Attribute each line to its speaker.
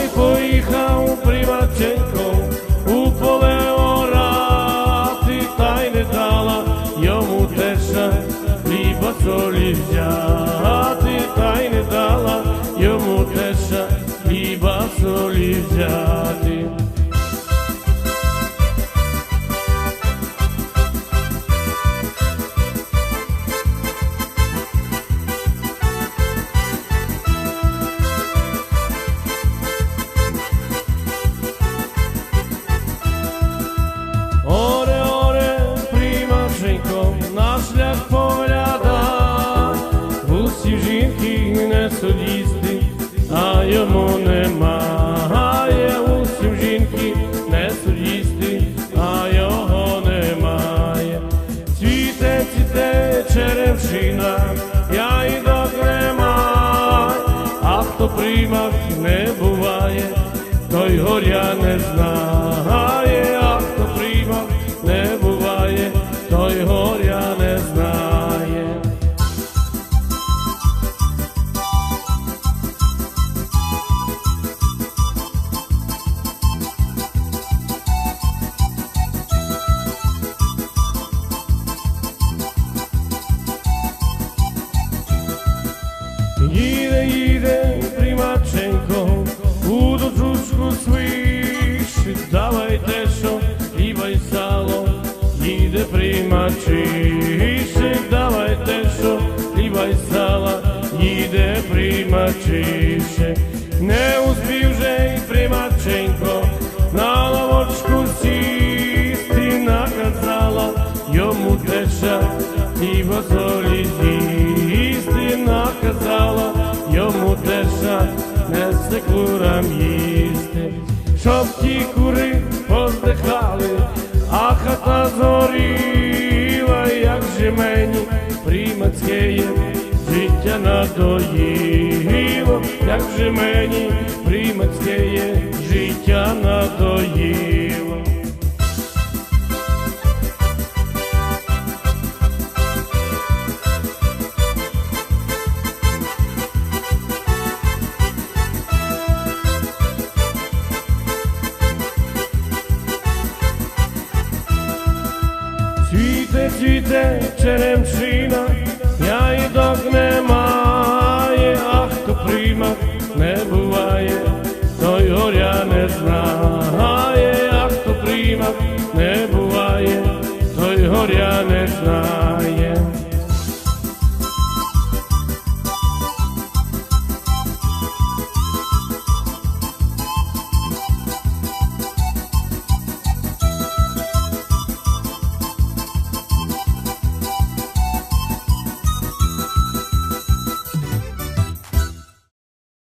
Speaker 1: Poi pojechał prywacienką U poleora Ty tajne dala Jomu tesza Хліба солі взяти Та й не дала Йому теша Хліба солі взяти йому немає, усім жінки не судісти, а його немає. Цвіте, цвіте черевшина, я й немає, а хто приймав не буває, той горя не знає, Їде, їде, примаченко, у дочушку свише, давайте, що хліба й сало, їде примачише, давайте, що хліба й сала, їде примачише, не успів же й примаченко, на лавочку сісти наказала, йому теша хліба солі курам їсти, щоб ті кури поздихали, а хата зоріла, як же мені примацькеє життя надоїло, як же мені примацьке життя Цвіте, цвіте черемшина, я їдок нема,